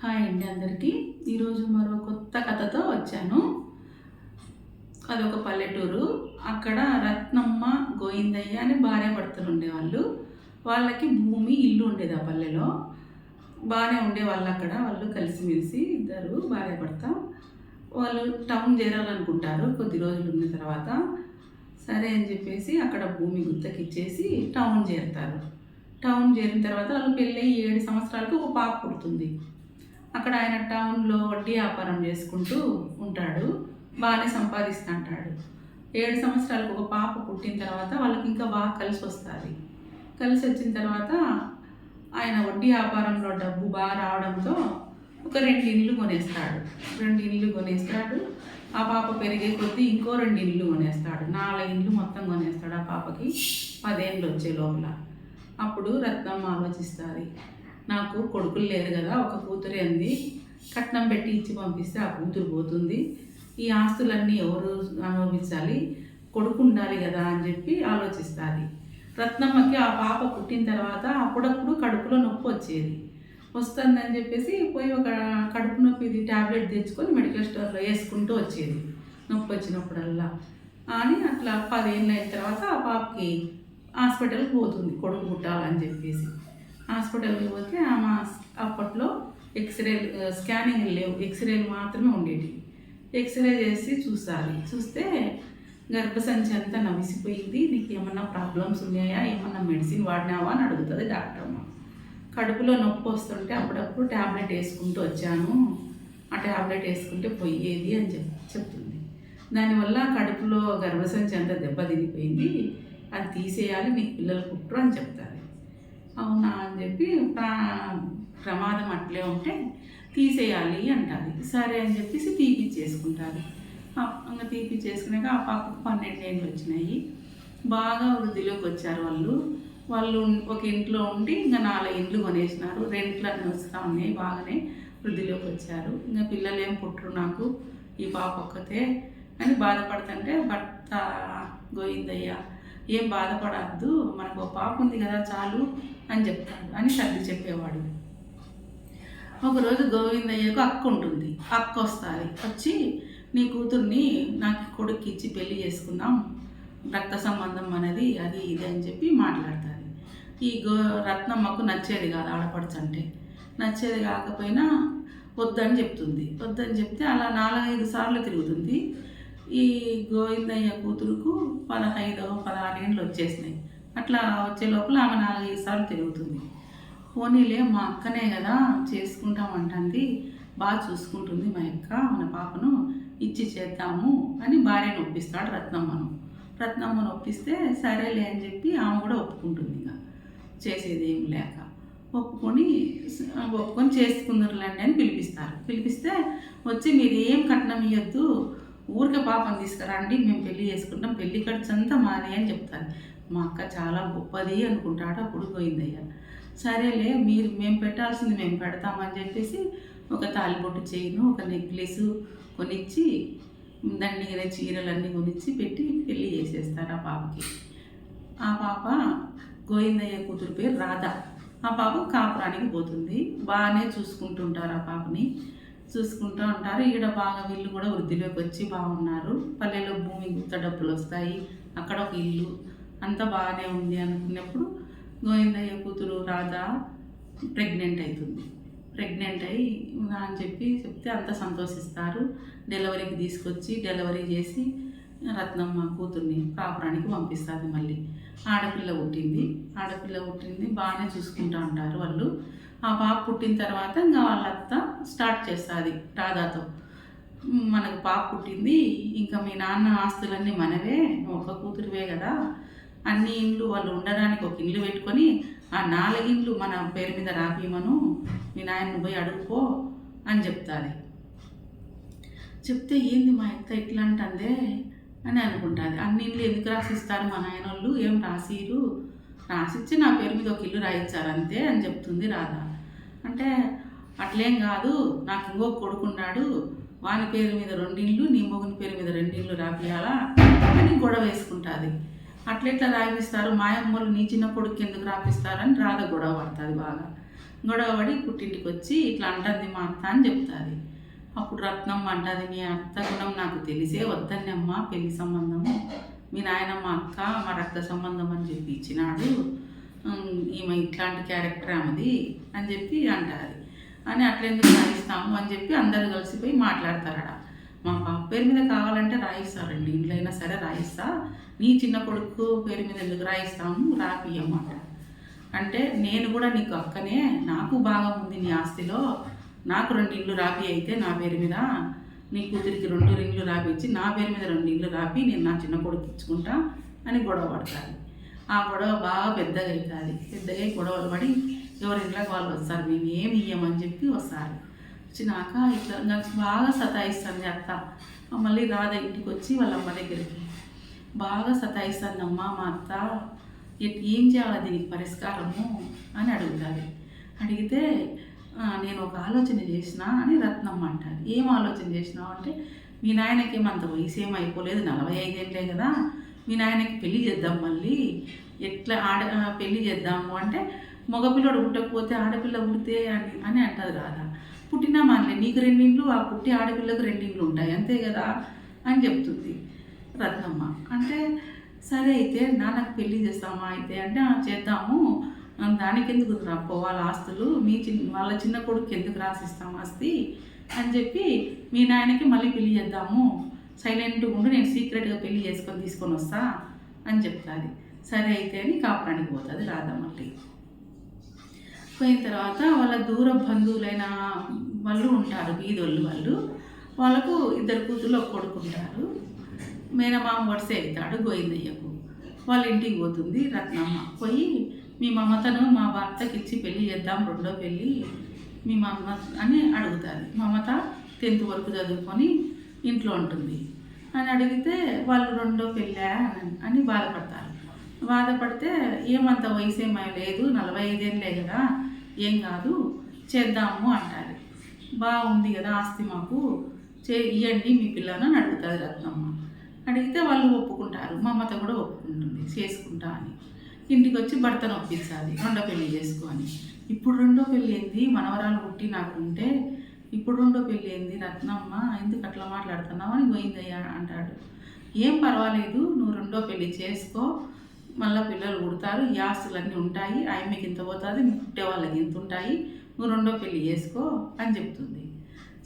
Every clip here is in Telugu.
హాయ్ అండి అందరికీ. ఈరోజు మరో కొత్త కథతో వచ్చాను. అదొక పల్లెటూరు. అక్కడ రత్నమ్మ గోయిందయ్య అని భార్య భర్తలు ఉండేవాళ్ళు. వాళ్ళకి భూమి ఇల్లు ఉండేది ఆ పల్లెలో. బాగానే ఉండేవాళ్ళు అక్కడ. వాళ్ళు కలిసిమెలిసి ఇద్దరు భార్య భర్త. వాళ్ళు టౌన్ చేరాలనుకుంటారు కొద్ది రోజులు ఉన్న తర్వాత. సరే అని చెప్పేసి అక్కడ భూమి గుత్తకి ఇచ్చేసి టౌన్ చేరుతారు. టౌన్ చేరిన తర్వాత వాళ్ళు పెళ్ళి ఏడు సంవత్సరాలకు ఒక పాప పుడుతుంది. అక్కడ ఆయన టౌన్లో వడ్డీ వ్యాపారం చేసుకుంటూ ఉంటాడు. బాగానే సంపాదిస్తుంటాడు. ఏడు సంవత్సరాలకు ఒక పాప పుట్టిన తర్వాత వాళ్ళకి ఇంకా బాగా కలిసి వస్తుంది. కలిసి వచ్చిన తర్వాత ఆయన వడ్డీ వ్యాపారంలో డబ్బు బాగా రావడంతో ఒక రెండు ఇండ్లు కొనేస్తాడు. రెండు ఇండ్లు కొనేస్తాడు. ఆ పాప పెరిగే కొద్దీ ఇంకో రెండు ఇండ్లు కొనేస్తాడు. నాలుగు ఇండ్లు మొత్తం కొనేస్తాడు ఆ పాపకి. పదేళ్ళు వచ్చే లోపల. అప్పుడు రత్నం ఆలోచిస్తుంది. నాకు కొడుకులు లేరు కదా ఒక కూతురే అంది కట్నం పెట్టి ఇచ్చి పంపిస్తే ఆ కూతురు పోతుంది. ఈ ఆస్తులన్నీ ఎవరు అనుభవించాలి? కొడుకు ఉండాలి కదా అని చెప్పి ఆలోచిస్తుంది. రత్నమ్మకి ఆ పాప పుట్టిన తర్వాత అప్పుడప్పుడు కడుపులో నొప్పి వచ్చేది. వస్తుందని చెప్పేసి పోయి ఒక కడుపు నొప్పిది ట్యాబ్లెట్ తెచ్చుకొని మెడికల్ స్టోర్లో వేసుకుంటూ వచ్చేది. నొప్పి వచ్చినప్పుడల్లా. అని అట్లా పదేళ్ళు అయిన తర్వాత ఆ పాపకి హాస్పిటల్కి పోతుంది కొడుకు పుట్టాలని చెప్పేసి. హాస్పిటల్కి పోతే ఆమె అప్పట్లో ఎక్స్రే స్కానింగ్ లేవు. ఎక్స్రేలు మాత్రమే ఉండేవి ఎక్స్రే చేసి చూసాలి. చూస్తే గర్భసంచి అంతా నవిసిపోయింది నీకు ఏమన్నా ప్రాబ్లమ్స్ ఉన్నాయా? ఏమన్నా మెడిసిన్ వాడినావా? అని అడుగుతుంది డాక్టర్ అమ్మ. కడుపులో నొప్పి వస్తుంటే అప్పుడప్పుడు ట్యాబ్లెట్ వేసుకుంటూ వచ్చాను. ఆ ట్యాబ్లెట్ వేసుకుంటే పోయేది అని చెప్ చెప్తుంది. దానివల్ల కడుపులో గర్భసంచి అంతా దెబ్బ తినిపోయింది అది తీసేయాలి నీకు పిల్లలు పుట్టరు అని చెప్తారు. అవునా అని చెప్పి ప్రా- ప్రమాదం అట్లే ఉంటే తీసేయాలి అంటారు సరే అని చెప్పేసి తీపిచ్చేసుకుంటారు ఆ- ఇంకా తీపిచ్చేసుకున్నాక ఆ పాపకు పన్నెండేళ్ళు వచ్చినాయి. బాగా వృద్ధిలోకి వచ్చారు వాళ్ళు వాళ్ళు ఒక ఇంట్లో ఉండి ఇంకా నాలుగు ఇండ్లు కొనేసినారు. రెంట్లు అన్నీ వస్తూ ఉన్నాయి బాగానే వృద్ధిలోకి వచ్చారు ఇంకా పిల్లలు ఏం పుట్టరు నాకు. ఈ పాప ఒక్కతే. అని బాధపడుతుంటే భర్త గోయిందయ్య ఏం బాధపడద్దు మనకు ఒక పాప ఉంది కదా చాలు అని చెప్తాడు అని సర్ది చెప్పేవాడు. ఒకరోజు గోవిందయ్యకు అక్క ఉంటుంది అక్క వస్తుంది వచ్చి నీ కూతుర్ని నాకు కొడుక్కి ఇచ్చి పెళ్ళి చేసుకుందాం రక్త సంబంధం అనేది అది ఇది అని చెప్పి మాట్లాడుతుంది. ఈ గో రత్నమ్మకు నచ్చేది కాదు ఆడపడుచు అంటే నచ్చేది కాకపోయినా వద్దని చెప్తుంది. వద్దని చెప్తే అలా నాలుగైదు సార్లు తిరుగుతుంది. ఈ గోవిందయ్య కూతురుకు పదహైదో పదహారేళ్ళు వచ్చేసినాయి. అట్లా వచ్చే లోపల ఆమె నాలుగైదు సార్లు తిరుగుతుంది. పోనీలే మా అక్కనే కదా చేసుకుంటామంటుంది. బాగా చూసుకుంటుంది మా అక్క మన పాపను. ఇచ్చి చేద్దాము అని భార్యను ఒప్పిస్తాడు రత్నమ్మను. రత్నమ్మను ఒప్పిస్తే సరేలే అని చెప్పి ఆమె కూడా ఒప్పుకుంటుంది ఇక. చేసేది ఏం లేక. ఒప్పుకొని ఒప్పుకొని చేసుకుందరులేండి అని పిలిపిస్తారు. పిలిపిస్తే వచ్చి మీరు ఏం కట్నం ఇవ్వద్దు ఊరికే పాపం తీసుకురండి మేము పెళ్ళి చేసుకుంటాం పెళ్ళి ఖర్చు అంతా మాది అని చెప్తారు. మా అక్క చాలా గొప్పది అనుకుంటాడు అప్పుడు పోయిందయ్యా. సరేలే మీరు మేము పెట్టాల్సింది మేము పెడతామని చెప్పేసి ఒక తాలిబొట్టు చైను ఒక నెక్లెస్ కొనిచ్చి దండిగిన చీరలన్నీ కొనిచ్చి పెట్టి పెళ్ళి చేసేస్తారు ఆ పాపకి. ఆ పాప గోవిందయ్య కూతురు పేరు రాధ. ఆ పాప కాపురానికి పోతుంది. బాగానే చూసుకుంటుంటారు ఆ పాపని. చూసుకుంటూ ఉంటారు. ఇక్కడ బాగా వీళ్ళు కూడా వృద్ధిలోకి వచ్చి బాగున్నారు. పల్లెలో భూమి గుత్త డబ్బులు వస్తాయి. అక్కడ ఒక ఇల్లు. అంతా బాగానే ఉంది అనుకున్నప్పుడు గోవిందయ్య కూతురు రాధ ప్రెగ్నెంట్ అవుతుంది. ప్రెగ్నెంట్ అయ్యి అని చెప్పి చెప్తే అంత సంతోషిస్తారు. డెలివరీకి తీసుకొచ్చి డెలివరీ చేసి రత్నమ్మ కూతుర్ని కాపురానికి పంపిస్తుంది మళ్ళీ. ఆడపిల్ల పుట్టింది. ఆడపిల్ల పుట్టింది బాగానే చూసుకుంటూ ఉంటారు వాళ్ళు. ఆ పాప పుట్టిన తర్వాత ఇంకా వాళ్ళంతా స్టార్ట్ చేస్తుంది రాధాతో. మనకు పాప పుట్టింది ఇంకా మీ నాన్న ఆస్తులన్నీ మనవే ఒక కూతురువే కదా. అన్ని ఇండ్లు వాళ్ళు ఉండడానికి ఒక ఇల్లు పెట్టుకొని ఆ నాలుగిండ్లు మన పేరు మీద రాపియమను మీ నాయన్ని పోయి అడుగుపో అని చెప్తాది. చెప్తే ఏంది మా అత్త ఇట్లా అంటే అని అనుకుంటుంది. అన్ని ఎందుకు రాసిస్తారు? మా నాయన వాళ్ళు ఏం రాసిరు? రాసిచ్చి నా పేరు మీద ఒక ఇల్లు రాయించారు అంతే అని చెప్తుంది రాధా. అంటే అట్లేం కాదు. నాకు ఇంకో కొడుకున్నాడు వాని పేరు మీద రెండిళ్ళు నీ మొగుని పేరు మీద రెండిళ్ళు రాపియాలా అని గొడవ వేసుకుంటుంది. అట్లెట్లా రాయిస్తారు? మాయమ్మలు నీ చిన్న కొడుకు ఎందుకు రాపిస్తారని రాధ గొడవ పడుతుంది బాగా. గొడవ పడి పుట్టింటికి వచ్చి ఇట్లా అంటుంది మా అత్త అని చెప్తుంది. అప్పుడు రత్నం అంటది మీ అత్త గుణం నాకు తెలిసే వద్దని అమ్మ పెళ్ళి సంబంధము. మీ నాయనమ్మ అక్క మా రక్త సంబంధం అని చెప్పి ఇచ్చినాడు. ఈమె ఇట్లాంటి క్యారెక్టర్ ఆమెది అని చెప్పి అంటారు అని అట్లెందుకు రాయిస్తాము అని చెప్పి అందరూ కలిసిపోయి మాట్లాడతారట. మా పాప పేరు మీద కావాలంటే రాయిస్తారండి ఇంట్లో అయినా సరే రాయిస్తా. నీ చిన్న కొడుకు పేరు మీద ఎందుకు రాయిస్తాము? రాపియమాట అంటే నేను కూడా నీకు అక్కనే నాకు భాగం ఉంది నీ ఆస్తిలో. నాకు రెండు ఇల్లు రాపి అయితే నా పేరు మీద నీ కూతురికి రెండు రింగ్లు రాపిచ్చి నా పేరు మీద రెండు ఇల్లు రాపి నేను నా చిన్న కొడుకు ఇచ్చుకుంటా అని గొడవ పడతాయి ఆ గొడవ బాగా పెద్దగా అవుతుంది పెద్దగా అయి గొడవలు పడి ఎవరి ఇంట్లోకి వాళ్ళు వస్తారు మేము ఏమి ఇయ్యమని చెప్పి వస్తారు. వచ్చినాక ఇట్లా నాకు బాగా సతాయిస్తుంది అత్త మళ్ళీ రాధ ఇంటికి వచ్చి వాళ్ళ అమ్మ దగ్గరికి. బాగా సతాయిస్తుంది అమ్మ మా అత్త. ఏం చేయాలి దీనికి పరిష్కారము? అని అడుగుతారు అడిగితే నేను ఒక ఆలోచన చేసిన అని రత్నమ్మ అంటారు ఏం ఆలోచన చేసినావు అంటే మీ నాయనకి అంత వయసు ఏం అయిపోలేదు నలభై ఐదేళ్ళే కదా మీ నాయనకి పెళ్ళి చేద్దాం మళ్ళీ ఎట్లా ఆడ పెళ్ళి చేద్దాము అంటే మగపిల్లడు పుట్టకపోతే ఆడపిల్ల పుడితే అని అని అంటది రాధా. పుట్టినా మనలే నీకు రెండిండ్లు ఆ పుట్టి ఆడపిల్లకు రెండిండ్లు ఉంటాయి అంతే కదా అని చెప్తుంది రత్నమ్మ. అంటే సరే అయితే నాన్నకు పెళ్ళి చేస్తామా అయితే అంటే చేద్దాము దానికి ఎందుకు రా వాళ్ళ ఆస్తులు మీ చిన్న వాళ్ళ చిన్న కొడుకు ఎందుకు రాసిస్తాం ఆస్తి అని చెప్పి మీ నాయనకి మళ్ళీ పెళ్ళి చేద్దాము. సైలెంట్గా ఉండి నేను సీక్రెట్గా పెళ్ళి చేసుకొని తీసుకొని వస్తా అని చెప్తుంది. సరే అయితే అని కాపురానికి పోతుంది రాధా మళ్ళీ పోయిన తర్వాత వాళ్ళ దూర బంధువులైన వాళ్ళు ఉంటారు బీదోళ్ళు వాళ్ళు. వాళ్ళకు ఇద్దరు కూతుళ్ళు ఒక కొడుకుంటారు మేనమామ వరుస అవుతాడు గోవిందయ్యకు. వాళ్ళ ఇంటికి పోతుంది రత్నమ్మ. పోయి మీ మమతను మా భర్తకి ఇచ్చి పెళ్ళి చేద్దాం రెండో పెళ్ళి మీ మమ్మ అని అడుగుతారు. మమత టెన్త్ వరకు చదువుకొని ఇంట్లో ఉంటుంది. అని అడిగితే వాళ్ళు రెండో పెళ్ళా? అని అని బాధపడతారు. బాధపడితే ఏమంత వయసు ఏమై లేదు నలభై ఐదేళ్ళే కదా ఏం కాదు చేద్దాము అంటారు. బాగుంది కదా ఆస్తి మాకు చే ఇవ్వండి మీ పిల్లను అని అడుగుతుంది రత్నమ్మ. అడిగితే వాళ్ళు ఒప్పుకుంటారు. మమత కూడా ఒప్పుకుంటుంది. చేసుకుంటా అని. ఇంటికి వచ్చి భర్తను ఒప్పించాలి. రెండో పెళ్ళి చేసుకొని. ఇప్పుడు రెండో పెళ్ళి ఏంది? మనవరాలు పుట్టి నాకు ఉంటే ఇప్పుడు రెండో పెళ్ళి ఏంది? రత్నమ్మ ఎందుకు అట్లా మాట్లాడుతున్నావు అని పోయిందయ్యా అంటాడు. ఏం పర్వాలేదు నువ్వు రెండో పెళ్ళి చేసుకో. మళ్ళీ పిల్లలు పుడతారు ఈ ఆస్తులన్నీ ఉంటాయి. ఆమెకి ఇంత పోతుంది? పుట్టే వాళ్ళకి ఇంత ఉంటాయి? నువ్వు రెండో పెళ్ళి చేసుకో అని చెప్తుంది.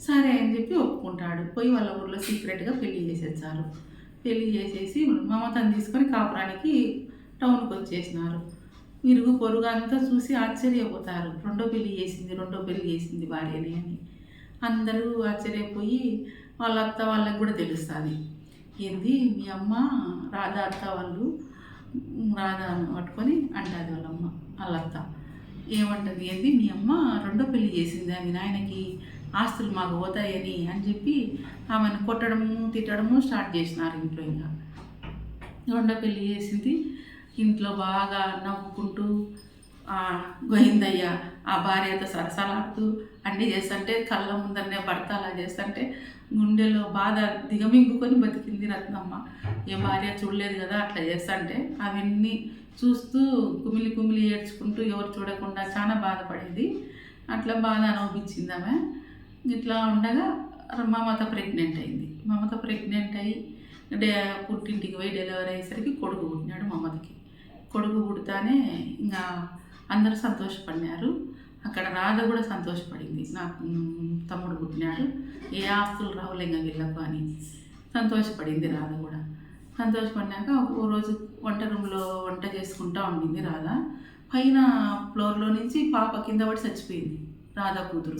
సరే అని చెప్పి ఒప్పుకుంటాడు. పోయి వాళ్ళ ఊర్లో సీక్రెట్గా పెళ్ళి చేసేసారు పెళ్ళి చేసేసి మమతను తీసుకొని కాపురానికి టౌన్కి వచ్చేసినారు. ఇరుగు పొరుగు అంతా చూసి ఆశ్చర్యపోతారు. రెండో పెళ్ళి చేసింది రెండో పెళ్ళి చేసింది భార్యని అని. అందరూ ఆశ్చర్యపోయి వాళ్ళ అత్త వాళ్ళకి కూడా తెలుస్తుంది. ఏంది? మీ అమ్మ రాధా అత్త వాళ్ళు రాధాను పట్టుకొని అంటుంది వాళ్ళమ్మ వాళ్ళ అత్త. ఏమంటుంది? ఏంది? మీ అమ్మ రెండో పెళ్ళి చేసింది అని నాయనకి ఆస్తులు మాకు పోతాయని అని చెప్పి ఆమెను కొట్టడము తిట్టడము స్టార్ట్ చేసినారు ఇంట్లో ఇంకా. రెండో పెళ్ళి చేసింది. ఇంట్లో బాగా నవ్వుకుంటూ గోయిందయ్య ఆ భార్యతో సరసలాడుతూ అన్నీ చేస్తుంటే కళ్ళ ముందరనే భర్త అలా చేస్తుంటే గుండెలో బాధ దిగమింగుకొని బతికింది రత్నమ్మ. ఏ భార్య చూడలేదు కదా అట్లా చేస్తుంటే అవన్నీ చూస్తూ కుమిలి కుమిలి ఏడ్చుకుంటూ ఎవరు చూడకుండా చాలా బాధపడేది. అట్లా బాధ అనిపించింది ఆమె. ఇట్లా ఉండగా మమత ప్రెగ్నెంట్ అయింది. మమత ప్రెగ్నెంట్ అయ్యి డే పుట్టింటికి పోయి డెలివరీ అయ్యేసరికి కొడుకు పుట్టినాడు మమతకి. కొడుకు పుడతానే ఇంకా అందరూ సంతోషపడినారు. అక్కడ రాధ కూడా సంతోషపడింది. నాకు తమ్ముడు పుట్టినాడు. ఏ ఆస్తులు రావులే ఇంకా వీళ్ళకు అని సంతోషపడింది రాధ కూడా. సంతోషపడినాక ఓ రోజు వంట రూమ్లో వంట చేసుకుంటా ఉండింది రాధ. పైన ఫ్లోర్లో నుంచి పాప కింద పడి చచ్చిపోయింది రాధా కూతురు.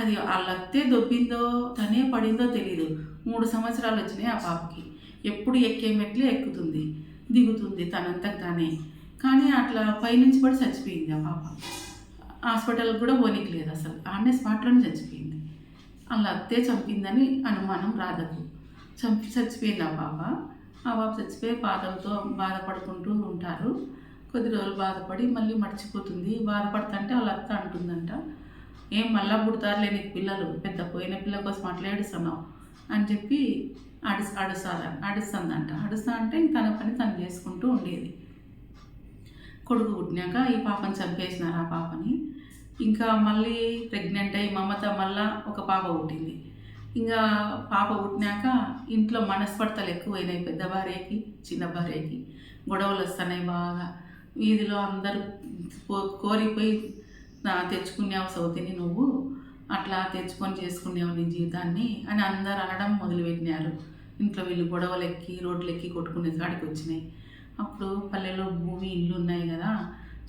అది వాళ్ళత్తే దొబ్బిందో తనే పడిందో తెలీదు. మూడు సంవత్సరాలు వచ్చినాయి ఆ పాపకి. ఎప్పుడు ఎక్కే మెట్లే ఎక్కుతుంది. దిగుతుంది తనంతకు తానే. కానీ అట్లా పైనుంచి పడి చచ్చిపోయింది ఆ పాప. హాస్పిటల్కి కూడా పోనీకి అసలు. ఆడనే స్పాట్లోనే చచ్చిపోయింది. అలా అత్తే చంపిందని అనుమానం రాధకు చంపి చచ్చిపోయింది ఆ పాప. ఆ పాప చచ్చిపోయి బాధలతో బాధపడుకుంటూ ఉంటారు. కొద్ది రోజులు బాధపడి మళ్ళీ మర్చిపోతుంది. బాధపడుతుంటే వాళ్ళ అత్త అంటుందంట. ఏం మళ్ళా పుడతారులే నీకు పిల్లలు. పెద్ద పోయిన పిల్ల కోసం అట్లా ఏడుస్తున్నావు అని చెప్పి అడుస్ అడుస్తారా అడుస్తుందంట అడుస్తా అంటే తన పని తను చేసుకుంటూ ఉండేది. కొడుకు పుట్టినాక ఈ పాపని చంపేసినారు ఆ పాపని. ఇంకా మళ్ళీ ప్రెగ్నెంట్ అయ్యి మమత మళ్ళా ఒక పాప పుట్టింది. ఇంకా పాప పుట్టినాక ఇంట్లో మనస్పర్ధలు ఎక్కువైనాయి పెద్ద భార్యకి చిన్న భార్యకి. గొడవలు వస్తున్నాయి బాగా. వీధిలో అందరూ కో- కోరిపోయి తెచ్చుకునేవు తెచ్చుకున్నావు సౌతిని నువ్వు. అట్లా తెచ్చుకొని చేసుకునేవు నీ జీవితాన్ని అని అందరు అనడం మొదలుపెట్టినారు. ఇంట్లో వీళ్ళు గొడవలు ఎక్కి రోడ్లు ఎక్కి కొట్టుకునే కాడికి వచ్చినాయి అప్పుడు పల్లెలో భూమి ఇల్లు ఉన్నాయి కదా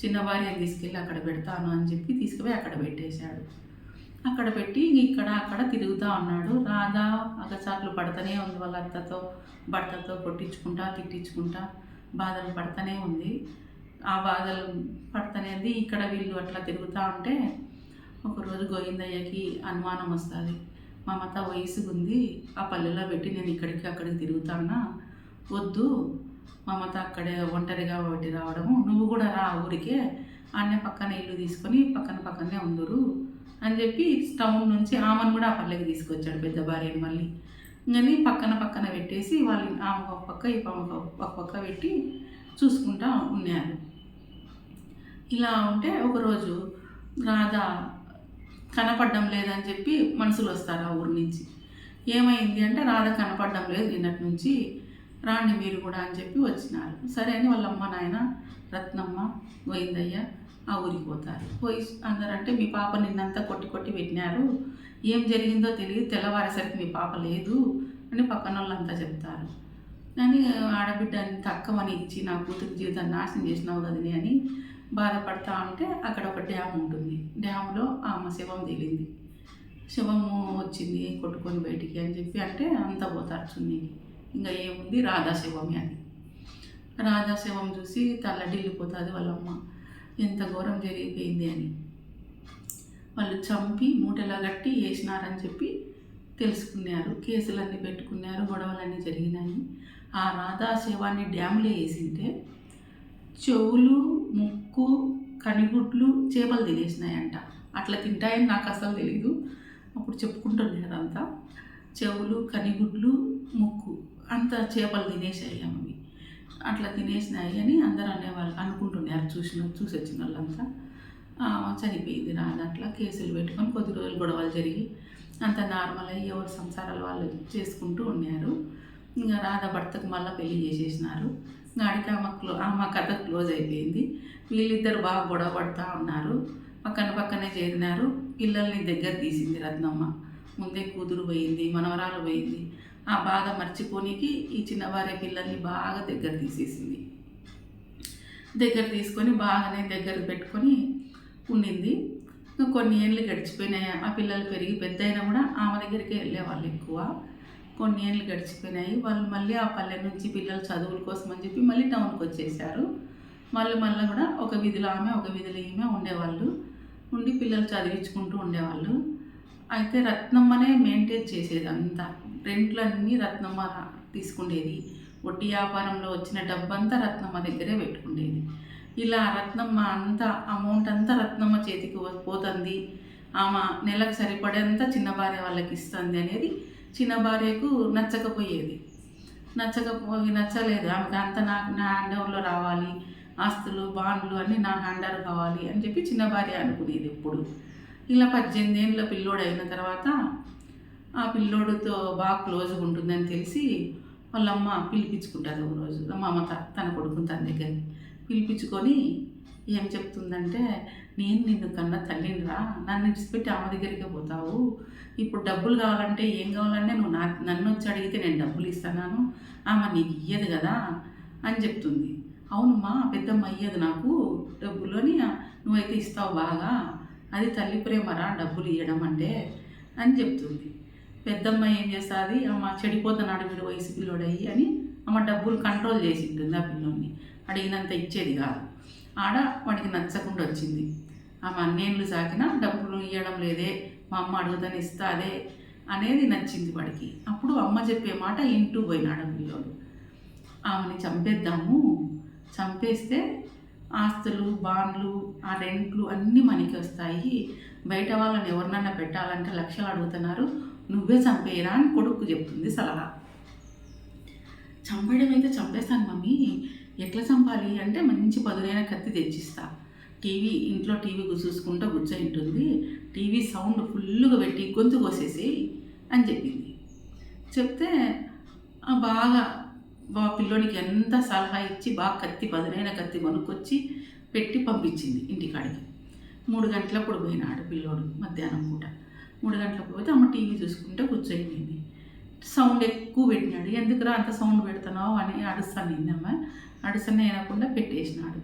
చిన్న భార్యను తీసుకెళ్ళి అక్కడ పెడతాను అని చెప్పి తీసుకుపోయి అక్కడ పెట్టేశాడు. అక్కడ పెట్టి ఇక్కడ అక్కడ తిరుగుతూ ఉన్నాడు. రాధా అగచాట్లు పడతనే ఉంది వాళ్ళ అత్తతో భర్తతో కొట్టించుకుంటా తిట్టించుకుంటా. బాధలు పడతనే ఉంది. ఆ బాధలు పడుతూనే ఉంది. ఇక్కడ వీళ్ళు అట్లా తిరుగుతూ ఉంటే ఒకరోజు గోవిందయ్యకి అనుమానం వస్తుంది. మమత వయసుగుంది ఆ పల్లెలో పెట్టి నేను ఇక్కడికి అక్కడికి తిరుగుతానా? వద్దు. మమత అక్కడే ఒంటరిగా ఒకటి రావడము. నువ్వు కూడా రా ఊరికే. అన్నే పక్కన ఇల్లు తీసుకొని పక్కన పక్కనే ఉందరు అని చెప్పి టౌన్ నుంచి ఆమెను కూడా ఆ పల్లెకి తీసుకొచ్చాడు పెద్ద భార్యను మళ్ళీ. ఇంకని పక్కన పక్కన పెట్టేసి వాళ్ళు ఆమె ఒక పక్క ఈ ఒక పక్క పెట్టి చూసుకుంటా ఉన్నారు. ఇలా ఉంటే ఒకరోజు రాధ కనపడడం లేదని చెప్పి మనుషులు వస్తారు ఆ ఊరి నుంచి. ఏమైంది అంటే రాధ కనపడడం లేదు నిన్నటి నుంచి. రాండి మీరు కూడా అని చెప్పి వచ్చినారు. సరే అని వాళ్ళ అమ్మ నాయన రత్నమ్మ గోయిందయ్య ఆ ఊరికి పోతారు. పోయి అందరంటే మీ పాప నిన్నంతా కొట్టి కొట్టి పెట్టినారు. ఏం జరిగిందో తెలియదు. తెల్లవారేసరికి మీ పాప లేదు అని పక్కన వాళ్ళంతా చెప్తారు. అని ఆడబిడ్డని తక్కువని ఇచ్చి నా కూతురు జీవితాన్ని నాశనం చేసినావు కదని అని బాధపడతా ఉంటే అక్కడ ఒక డ్యామ్ ఉంటుంది. డ్యామ్లో ఆమె శవం తేలింది. శవము వచ్చింది కొట్టుకొని బయటికి అని చెప్పి అంటే అంత పోతారు చున్నీకి ఇంకా ఏముంది? రాధా శవమే అది. రాధా శవం చూసి తల్లడిల్లిపోతుంది వాళ్ళమ్మ. ఎంత ఘోరం జరిగిపోయింది అని. వాళ్ళు చంపి మూటలా కట్టి వేసినారని చెప్పి తెలుసుకున్నారు. కేసులన్నీ పెట్టుకున్నారు గొడవలన్నీ జరిగినాయి. ఆ రాధా శవాన్ని డ్యామ్లో వేసింటే చెవులు ముక్కు కనిగుడ్లు చేపలు తినేసినాయంట. అట్లా తింటాయని నాకు అసలు తెలీదు. అప్పుడు చెప్పుకుంటున్నారు అంతా చెవులు కనిగుడ్లు ముక్కు అంత చేపలు తినేసాయి అవి. అట్లా తినేసినాయి అని అందరూ అనేవాళ్ళు అనుకుంటున్నారు చూసిన చూసి వచ్చిన వాళ్ళంతా చనిపోయింది రాదు అట్లా కేసులు పెట్టుకొని కొద్ది రోజులు గొడవలు జరిగి అంత నార్మల్ అయ్యి ఎవరి సంసారాలు వాళ్ళు చేసుకుంటూ ఉన్నారు. ఇంకా రాధ భర్తకు మళ్ళీ పెళ్ళి చేసేసినారు. గాడికి ఆమె క్లో ఆమె కథ క్లోజ్ అయిపోయింది. వీళ్ళిద్దరు బాగా గొడవ పడుతూ ఉన్నారు. పక్కన పక్కనే చేరినారు. పిల్లల్ని దగ్గర తీసింది రత్నమ్మ. ముందే కూతురు పోయింది మనవరాలు పోయింది. ఆ బాధ మర్చిపోనీకి ఈ చిన్న భార్య పిల్లల్ని బాగా దగ్గర తీసేసింది. దగ్గర తీసుకొని బాగానే దగ్గర పెట్టుకొని ఉండింది. ఇంకా కొన్ని ఏళ్ళు గడిచిపోయినాయి. ఆ పిల్లలు పెరిగి పెద్ద అయినా కూడా ఆమె దగ్గరికే వెళ్ళేవాళ్ళు ఎక్కువ. కొన్ని ఏళ్ళు గడిచిపోయినాయి. వాళ్ళు మళ్ళీ ఆ పల్లె నుంచి పిల్లలు చదువుల కోసం అని చెప్పి మళ్ళీ టౌన్కి వచ్చేసారు మళ్ళీ మళ్ళీ కూడా ఒక విధులు ఆమె ఒక విధులు ఈమె ఉండేవాళ్ళు. ఉండి పిల్లలు చదివించుకుంటూ ఉండేవాళ్ళు. అయితే రత్నమ్మనే మెయింటైన్ చేసేది అంతా. రెంట్లు అన్నీ రత్నమ్మ తీసుకుండేది. వడ్డీ వ్యాపారంలో వచ్చిన డబ్బంతా రత్నమ్మ దగ్గరే పెట్టుకుండేది. ఇలా రత్నమ్మ అంతా అమౌంట్ అంతా రత్నమ్మ చేతికి పోతుంది. ఆమె నెలకు సరిపడేంత చిన్న భార్య వాళ్ళకి ఇస్తుంది అనేది చిన్న భార్యకు నచ్చకపోయేది. నచ్చకపోయి నచ్చలేదు. ఆమెకు అంత నాకు నా హ్యాండ్ ఓవర్లో రావాలి. ఆస్తులు బాండ్లు అన్నీ నా హ్యాండ్ ఓవర్ కావాలి అని చెప్పి చిన్న భార్య అనుకునేది ఎప్పుడు. ఇలా పద్దెనిమిది ఏళ్ళ పిల్లోడు అయిన తర్వాత ఆ పిల్లోడితో బాగా క్లోజ్గా ఉంటుందని తెలిసి వాళ్ళమ్మ పిలిపించుకుంటుంది ఒక రోజు. మమత తన కొడుకుని తన దగ్గరికి పిలిపించుకొని ఏం చెప్తుందంటే నేను నిన్ను కన్న తల్లినిరా నన్ను విడిచిపెట్టి ఆమె దగ్గరికి పోతావు. ఇప్పుడు డబ్బులు కావాలంటే ఏం కావాలంటే నువ్వు నా నన్ను వచ్చి అడిగితే నేను డబ్బులు ఇస్తున్నాను. ఆమె నీకు ఇయ్యదు కదా అని చెప్తుంది. అవునమ్మా పెద్దమ్మ ఇయ్యదు నాకు డబ్బులోని నువ్వైతే ఇస్తావు బాగా. అది తల్లి ప్రేమరా డబ్బులు ఇవ్వడం అంటే అని చెప్తుంది. పెద్దమ్మ ఏం చేస్తుంది అమ్మ చెడిపోతున్నాడు వీడు వయసు పిల్లోడయ్యి అని అమ్మ డబ్బులు కంట్రోల్ చేసి ఉంటుంది ఆ పిల్లోని అడిగినంత ఇచ్చేది కాదు. ఆడ వాడికి నచ్చకుండా వచ్చింది. ఆమె అన్నేళ్ళు సాకినా డబ్బులు ఇవ్వడం లేదే మా అమ్మ అడుగుదని ఇస్తాదే అనేది నచ్చింది వాడికి. అప్పుడు అమ్మ చెప్పే మాట ఇంటూ పోయినాడు పిల్లోడు. ఆమెని చంపేద్దాము. చంపేస్తే ఆస్తులు బాండ్లు ఆ రెంట్లు అన్నీ మనకి వస్తాయి. బయట వాళ్ళని ఎవరినన్నా పెట్టాలంటే లక్షలు అడుగుతున్నారు. నువ్వే చంపేయరా అని కొడుకు చెప్తుంది సలహా. చంపేయడం అయితే చంపేస్తాను మమ్మీ. ఎట్లా చంపాలి అంటే మంచి పదునైన కత్తి తెచ్చిస్తా. టీవీ ఇంట్లో టీవీ చూసుకుంటూ కూర్చొని ఉంటుంది టీవీ సౌండ్ ఫుల్గా పెట్టి గొంతు కోసేసి అని చెప్పింది. చెప్తే బాగా బా పిల్లోడికి ఎంత సలహా ఇచ్చి బాగా కత్తి పదునైన కత్తి కొనుక్కొచ్చి పెట్టి పంపించింది ఇంటికాడికి. మూడు గంటలప్పుడు పోయినాడు పిల్లోడు మధ్యాహ్నం పూట. మూడు గంటలకు పోతే అమ్మ టీవీ చూసుకుంటే కూర్చోయింది సౌండ్ ఎక్కువ పెట్టినాడు. ఎందుకురా అంత సౌండ్ పెడుతున్నావు? అని అడుస్తాను అమ్మ నడుసన్న వేయకుండా పెట్టేసినాడు.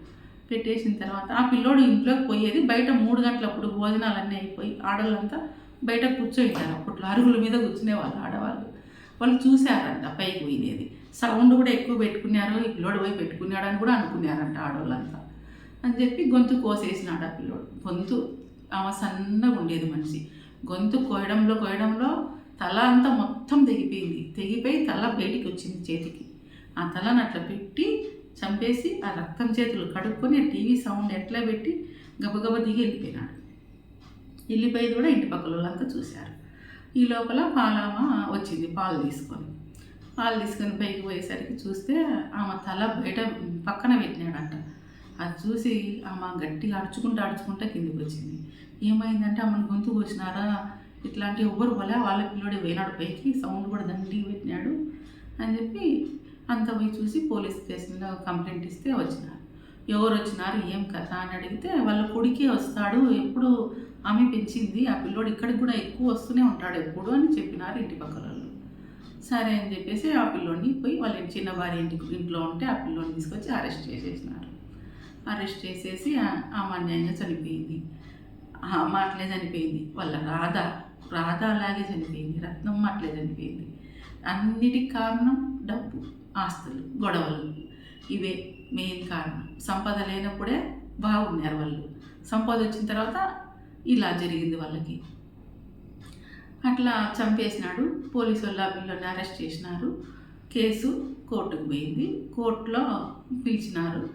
పెట్టేసిన తర్వాత ఆ పిల్లోడు ఇంట్లోకి పోయేది బయట మూడు గంటలప్పుడు భోజనాలన్నీ అయిపోయి ఆడవాళ్ళంతా బయట కూర్చోయింటారు అప్పట్లో అరుగుల మీద కూర్చునే వాళ్ళు ఆడవాళ్ళు. వాళ్ళు చూశారంట పైకి పోయినది. సౌండ్ కూడా ఎక్కువ పెట్టుకున్నారు. ఈ పిల్లోడు పోయి పెట్టుకున్నాడు అని కూడా అనుకున్నారంట ఆడవాళ్ళంతా అని చెప్పి గొంతు కోసేసినాడు ఆ పిల్లోడు. గొంతు ఆమె సన్నగా ఉండేది మనిషి. గొంతు కోయడంలో కోయడంలో తల అంతా మొత్తం తెగిపోయింది. తెగిపోయి తల బయటికి వచ్చింది చేతికి. ఆ తలను అట్లా పెట్టి చంపేసి ఆ రక్తం చేతులు కడుక్కొని టీవీ సౌండ్ ఎట్లా పెట్టి గబగబ దిగి వెళ్ళిపోయినాడు. వెళ్ళిపోయేది కూడా ఇంటి పక్కల వాళ్ళంతా చూశారు. ఈ లోపల పాలామ వచ్చింది పాలు తీసుకొని. పాలు తీసుకొని పైకి పోయేసరికి చూస్తే ఆమె తల బయట పక్కన పెట్టినాడంట. అది చూసి ఆమె గట్టిగా అడుచుకుంటూ అడుచుకుంటూ కిందికి వచ్చింది. ఏమైందంటే ఆమెను గొంతు కోసినారా ఇట్లాంటి ఎవ్వరు వల్ల వాళ్ళ పిల్లోడే పోయినాడు పైకి. సౌండ్ కూడా దండికి పెట్టినాడు అని చెప్పి అంత పోయి చూసి పోలీస్ స్టేషన్లో కంప్లైంట్ ఇస్తే వచ్చినారు. ఎవరు వచ్చినారు ఏం కథ అని అడిగితే వాళ్ళ కొడుకే వస్తాడు ఎప్పుడు ఆమె పెంచింది ఆ పిల్లోడు ఇక్కడికి కూడా ఎక్కువ వస్తూనే ఉంటాడు ఎప్పుడు అని చెప్పినారు ఇంటి పక్కల వాళ్ళు సరే అని చెప్పేసి ఆ పిల్లోడిని పోయి వాళ్ళ చిన్న భార్య ఇంటికి ఇంట్లో ఉంటే ఆ పిల్లోని తీసుకొచ్చి అరెస్ట్ చేసేసినారు. అరెస్ట్ చేసేసి ఆమె అన్యాయంగా చనిపోయింది. ఆమె అట్లే చనిపోయింది. వాళ్ళ రాధ రాధ అలాగే చనిపోయింది రత్నమ్మ అట్లే చనిపోయింది. అన్నిటికి కారణం డబ్బు. ఆస్తులు గొడవలు. ఇవే మెయిన్ కారణం. సంపద లేనప్పుడే బాగున్నారు వాళ్ళు సంపద వచ్చిన తర్వాత ఇలా జరిగింది వాళ్ళకి. అట్లా చంపేసినాడు. పోలీసు వాళ్ళు ఆ అరెస్ట్ చేసినారు. కేసు కోర్టుకు పోయింది. కోర్టులో పిలిచినారు.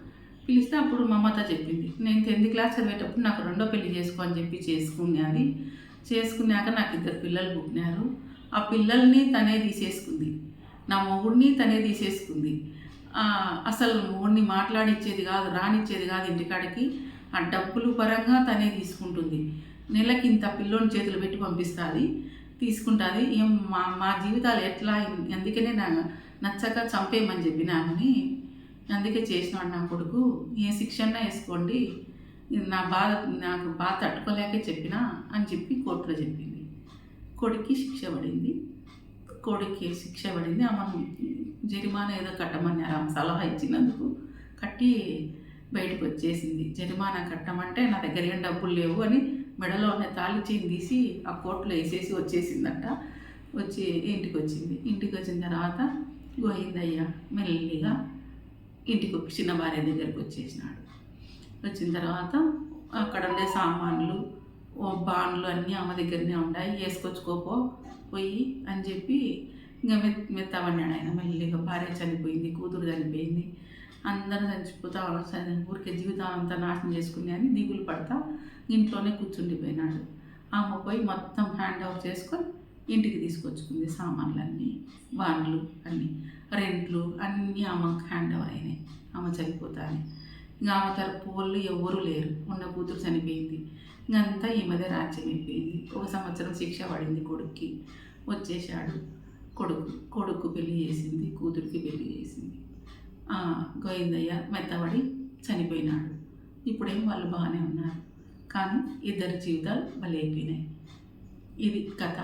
పిలిస్తే అప్పుడు మమత చెప్పింది. నేను టెన్త్ క్లాస్ చదివేటప్పుడు నాకు రెండో పెళ్ళి చేసుకో అని చెప్పి చేసుకున్నది చేసుకున్నాక నాకు ఇద్దరు పిల్లలు పుట్టినారు. ఆ పిల్లల్ని తనే తీసేసుకుంది. నా మొగుడిని తనే తీసేసుకుంది. అసలు మొగుడిని మాట్లాడిచ్చేది కాదు రానిచ్చేది కాదు ఇంటికాడికి. ఆ డబ్బులు పరంగా తనే తీసుకుంటుంది. నెలకి ఇంత పిల్లోని చేతులు పెట్టి పంపిస్తుంది తీసుకుంటుంది. ఏం మా మా జీవితాలు ఎట్లా? అందుకనే నా నచ్చక చంపేయమని చెప్పినామని అందుకే చేసినాడు నా కొడుకు. ఏ శిక్షణ వేసుకోండి. నా బాధ నాకు బాధ తట్టుకోలేకే చెప్పినా అని చెప్పి కోర్టులో చెప్పింది. కొడుక్కి శిక్ష పడింది. కోడికి శిక్ష పడింది. అమ్మ జరిమానా ఏదో కట్టమన్నారు ఆమె సలహా ఇచ్చినందుకు కట్టి బయటకు వచ్చేసింది. జరిమానా కట్టమంటే నా దగ్గర ఏం డబ్బులు లేవు అని మెడలో ఉన్న తాళి చేయి తీసి ఆ కోర్టులో వేసేసి వచ్చేసిందంట. వచ్చి ఇంటికి వచ్చింది. ఇంటికి వచ్చిన తర్వాత గోయిందయ్య మెల్లిగా ఇంటికి చిన్న భార్య దగ్గరికి వచ్చేసినాడు. వచ్చిన తర్వాత అక్కడ ఉండే సామాన్లు బాండ్లు బాన్లు అన్నీ ఆమె దగ్గరనే ఉన్నాయి వేసుకొచ్చుకోపో పోయి అని చెప్పి ఇంకా మెత్ మెత్తవన్నాడు ఆయన. మెల్లిగా భార్య చనిపోయింది కూతురు చనిపోయింది. అందరూ చనిపోతా ఊరికే జీవితం అంతా నాశనం చేసుకుని అని దిగులు పడతా ఇంట్లోనే కూర్చుండిపోయినాడు. ఆమె పోయి మొత్తం హ్యాండ్ ఓవర్ చేసుకొని ఇంటికి తీసుకొచ్చుకుంది సామాన్లన్నీ వాన్లు అన్నీ రెంట్లు అన్నీ ఆమెకు హ్యాండ్ ఓవర్ అయినాయి. ఆమె చనిపోతాని. ఇంకా ఆమె తరపు వాళ్ళు ఎవ్వరూ లేరు. ఉన్న కూతురు చనిపోయింది. ఇంకంతా ఈ మధ్య రాజ్యం అయిపోయింది ఒక సంవత్సరం శిక్ష పడింది కొడుక్కి. వచ్చేసాడు కొడుకు కొడుకు పెళ్ళి చేసింది కూతురికి పెళ్ళి చేసింది. గోవిందయ్య మెత్తబడి చనిపోయినాడు. ఇప్పుడేం వాళ్ళు బాగానే ఉన్నారు. కానీ ఇద్దరి జీవితాలు బలైపోయినాయి ఇది కథ.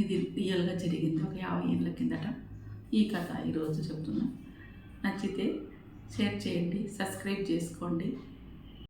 ఇది రియల్గా జరిగింది. ఒక యాభై ఏళ్ళ కిందట ఈ కథ ఈరోజు చెప్తున్నా. నచ్చితే షేర్ చేయండి సబ్స్క్రైబ్ చేసుకోండి.